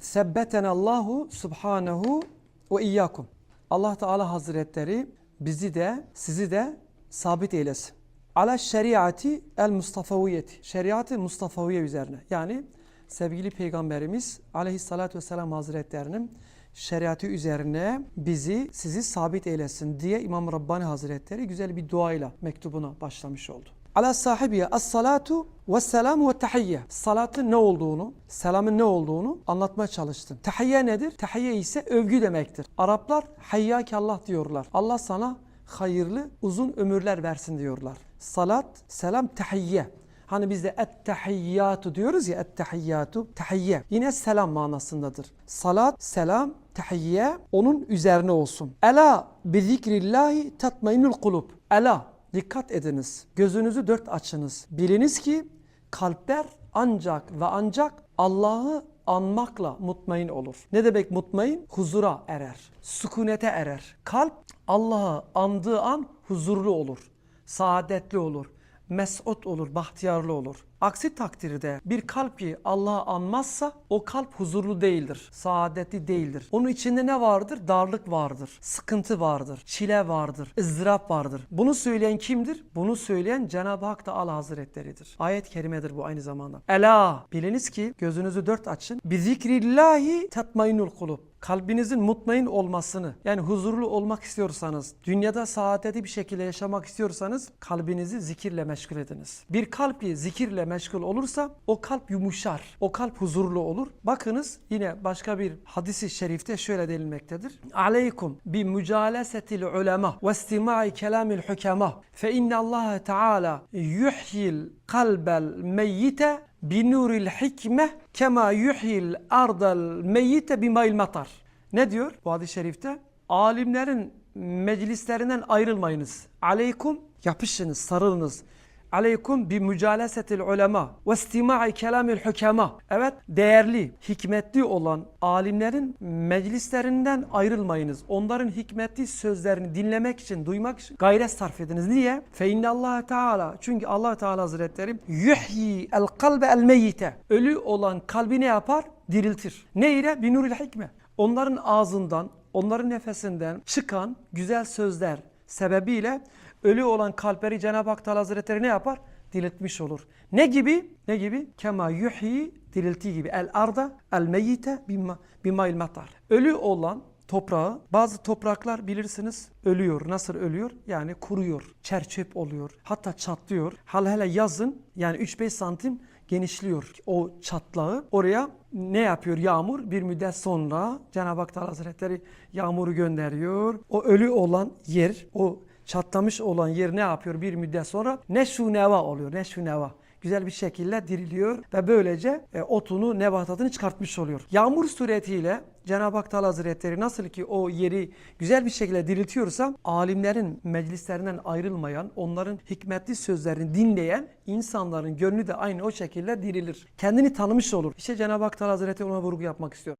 Sebbetenallahu subhanehu ve iyyakum. Allah Teala Hazretleri bizi de sizi de sabit eylesin. Ala şeriati el Mustafaviyeti. Şeriatı Mustafaviye üzerine. Yani sevgili Peygamberimiz Aleyhissalatü Vesselam Hazretlerinin şeriatı üzerine bizi sizi sabit eylesin diye İmam Rabbani Hazretleri güzel bir duayla mektubuna başlamış oldu. Ala sahibiye as-salatu ve selamu ve tahiyye. Salatın ne olduğunu, selamın ne olduğunu anlatmaya çalıştım. Tahiyye nedir? Tahiyye ise övgü demektir. Araplar hayyakallah diyorlar. Allah sana hayırlı uzun ömürler versin diyorlar. Salat, selam, tahiyye. Hani bizde et-tahiyyatu diyoruz ya et-tahiyyatu, tahiyye. Yine selam manasındadır. Salat, selam, tahiyye onun üzerine olsun. Ela bi zikrillahi tatmainul kulub. Ela dikkat ediniz. Gözünüzü dört açınız. Biliniz ki kalpler ancak ve ancak Allah'ı anmakla mutmain olur. Ne demek mutmain? Huzura erer. Sükunete erer. Kalp Allah'ı andığı an huzurlu olur. Saadetli olur mesut olur, bahtiyarlı olur. Aksi takdirde bir kalp ki Allah'ı anmazsa o kalp huzurlu değildir, saadetli değildir. Onun içinde ne vardır? Darlık vardır, sıkıntı vardır, çile vardır, ızdırap vardır. Bunu söyleyen kimdir? Bunu söyleyen Cenab-ı Hak da Allah Hazretleridir. Ayet-i kerimedir bu aynı zamanda. Ela biliniz ki gözünüzü dört açın. Bi zikrillahi tatmainul kulub kalbinizin mutmain olmasını yani huzurlu olmak istiyorsanız, dünyada saadeti bir şekilde yaşamak istiyorsanız kalbinizi zikirle meşgul ediniz. Bir kalp ki zikirle meşgul olursa o kalp yumuşar, o kalp huzurlu olur. Bakınız yine başka bir hadisi şerifte şöyle denilmektedir. Aleykum bi mücalesetil ulema ve istimai kelamil hukema fe inne Allah Teala yuhyil kalbel meyyite binuril hikme kema yuhyil ardal meyyite bimail matar. Ne diyor bu hadis-i şerifte? Alimlerin meclislerinden ayrılmayınız. Aleykum yapışınız, sarılınız. Aleykum bi mücalesetil ulema ve istima'i kelamil hukema. Evet değerli, hikmetli olan alimlerin meclislerinden ayrılmayınız. Onların hikmetli sözlerini dinlemek için, duymak için gayret sarf ediniz. Niye? Fe innallaha teala. Çünkü Allah Teala Hazretleri yuhyi el kalbe el meyyite. Ölü olan kalbi ne yapar? Diriltir. Ne ile? Binuril hikme. Onların ağzından, onların nefesinden çıkan güzel sözler sebebiyle ölü olan kalpleri Cenab-ı Hak Teala Hazretleri ne yapar? Diriltmiş olur. Ne gibi? Ne gibi? Kema yuhyi diriltiği gibi. El arda el meyyite bima, bimail matar. Ölü olan toprağı bazı topraklar bilirsiniz ölüyor. Nasıl ölüyor? Yani kuruyor, çerçöp oluyor. Hatta çatlıyor. Hal hele yazın yani 3-5 santim genişliyor o çatlağı. Oraya ne yapıyor yağmur? Bir müddet sonra Cenab-ı Hak Teala Hazretleri yağmuru gönderiyor. O ölü olan yer, o çatlamış olan yer ne yapıyor bir müddet sonra? Neşu neva oluyor. Neşu neva güzel bir şekilde diriliyor ve böylece e, otunu, nebatatını çıkartmış oluyor. Yağmur suretiyle Cenab-ı Hak Teala Hazretleri nasıl ki o yeri güzel bir şekilde diriltiyorsa alimlerin meclislerinden ayrılmayan, onların hikmetli sözlerini dinleyen insanların gönlü de aynı o şekilde dirilir. Kendini tanımış olur. İşte Cenab-ı Hak Teala Hazretleri ona vurgu yapmak istiyor.